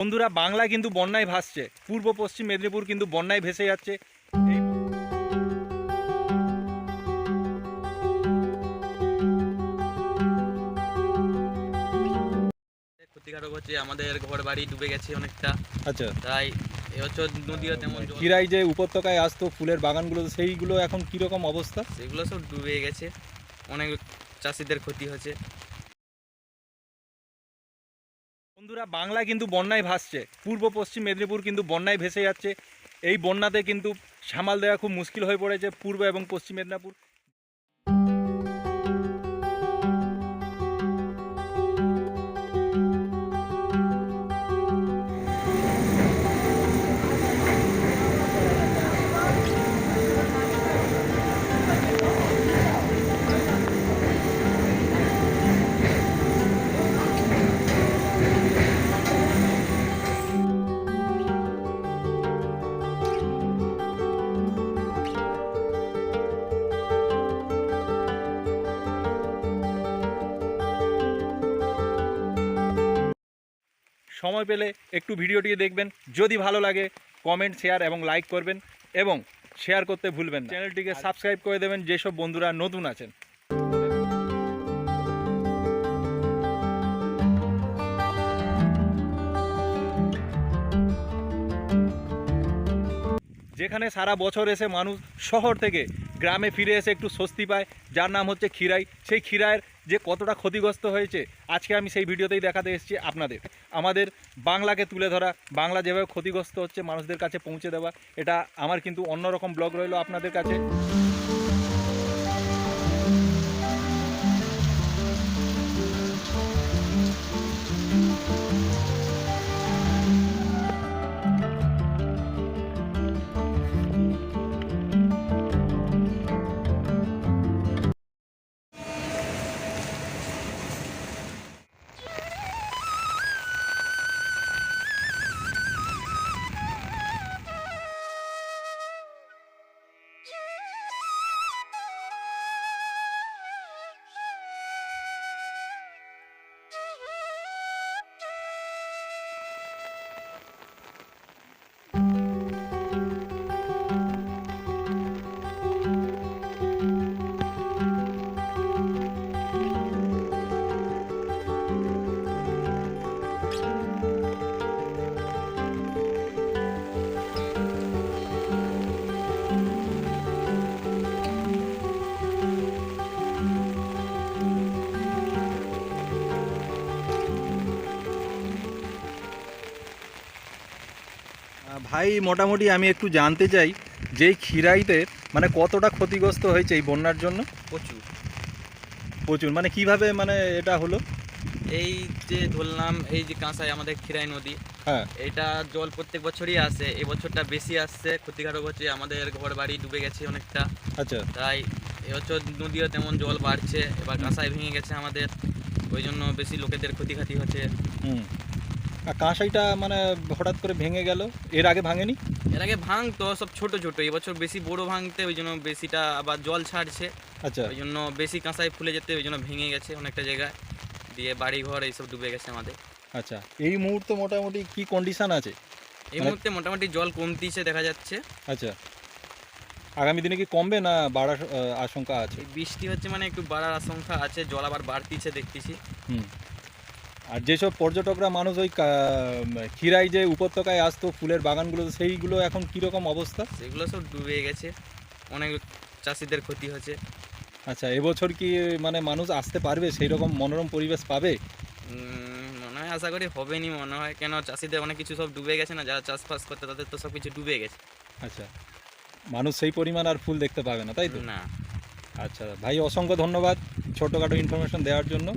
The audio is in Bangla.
বন্ধুরা বাংলা কিন্তু বন্যায় ভাসছে। পূর্ব পশ্চিম মেদিনীপুর কিন্তু বন্যায় ভেসে যাচ্ছে। ক্ষতিকারক হচ্ছে আমাদের ঘর বাড়ি ডুবে গেছে অনেকটা। আচ্ছা। তাই এবছর নদীও তেমন জল কিরাই যে উপত্যকায় আসতো ফুলের বাগানগুলো সেইগুলো এখন কীরকম অবস্থা? সেগুলো সব ডুবে গেছে। অনেক চাষিদের ক্ষতি হচ্ছে। বন্ধুরা বাংলা কিন্তু বন্যায় ভাসছে। পূর্ব, পশ্চিম মেদিনীপুর কিন্তু বন্যায় ভেসে যাচ্ছে। এই বন্যাতে কিন্তু সামাল দেওয়া খুব মুশকিল হয়ে পড়েছে পূর্ব এবং পশ্চিম মেদিনীপুর। সময় পেলে একটু ভিডিওটি দেখবেন। যদি ভালো লাগে কমেন্ট শেয়ার এবং লাইক করবেন এবং শেয়ার করতে ভুলবেন না। চ্যানেলটিকে সাবস্ক্রাইব করে দেবেন যেসব বন্ধুরা নতুন আছেন। যেখানে সারা বছর এসে মানুষ শহর থেকে গ্রামে ফিরে এসে একটু স্বস্তি পায় যার নাম হচ্ছে ক্ষীরাই। সেই ক্ষীরায়ের যে কতটা ক্ষতিগ্রস্ত হয়েছে, আজকে আমি সেই ভিডিওতেই দেখাতে এসেছি আপনাদের। আমাদের বাংলাকে তুলে ধরা, বাংলা যেভাবে ক্ষতিগ্রস্ত হচ্ছে মানুষদের কাছে পৌঁছে দেওয়া, এটা আমার কিন্তু অন্যরকম ব্লগ রইল আপনাদের কাছে। ভাই মোটামুটি আমি একটু জানতে চাই যে এই ক্ষীরাইতে মানে কতটা ক্ষতিগ্রস্ত হয়েছে এই বন্যার জন্য? প্রচুর। প্রচুর। মানে কীভাবে মানে এটা হলো? এই যে ধরলাম এই যে কাঁসাই আমাদের খিরাই নদী হ্যাঁ। এটা জল প্রত্যেক বছরই আসে। এই বছরটা বেশি আসছে ক্ষতিকারক হচ্ছে আমাদের ঘর বাড়ি ডুবে গেছে অনেকটা। আচ্ছা। তাই এবছর নদীও তেমন জল বাড়ছে এবার কাঁসাই ভেঙে গেছে আমাদের। ওই জন্য বেশি লোকেদের ক্ষতি খাতি হচ্ছে। হুম। আর কাঁসাইটা মানে হঠাৎ করে ভেঙে গেল এর আগে ভাঙেনি? এর আগে ভাঙতো সব ছোট ছোট এবছর বেশি বড় ভাঙতে ওই জন্য বেশিটা আবার জল ছাড়ছে। আচ্ছা। ওই জন্য বেশি কাঁসাই ফুলে যেতে ওই জন্য ভেঙে গেছে অনেকটা জায়গায়। দিয়ে বাড়ি ঘর এইসব ডুবে গেছে আমাদের। আচ্ছা এই মুহূর্তে মোটামুটি কি কন্ডিশন আছে? এই মানে- মুহূর্তে মোটামুটি জল কমতিছে দেখা যাচ্ছে। আচ্ছা। আগামী দিনে কি কমবে না বাড়ার আশঙ্কা আছে? বৃষ্টি হচ্ছে মানে একটু বাড়ার আশঙ্কা আছে জল আবার বাড়তিছে দেখতেছি। হুম। আর যেসব পর্যটকরা মানুষ ওই কা- ক্ষীরাই যে উপত্যকায় আসতো ফুলের বাগানগুলো সেইগুলো এখন কীরকম অবস্থা? সেগুলো সব ডুবে গেছে। অনেক চাষিদের ক্ষতি হচ্ছে। আচ্ছা এবছর কি মানে মানুষ আসতে পারবে? সেই রকম মনোরম পরিবেশ পাবে? মনে হয় আশা করি হবে নি মনে হয়। কেন চাষিদের অনেক কিছু সব ডুবে গেছে না? যারা চাষবাস করতে তাদের তো সব কিছু ডুবে গেছে। আচ্ছা মানুষ সেই পরিমাণ আর ফুল দেখতে পাবে না তাই তো? না। আচ্ছা ভাই অসংখ্য ধন্যবাদ ছোটোখাটো ইনফরমেশন দেওয়ার জন্য।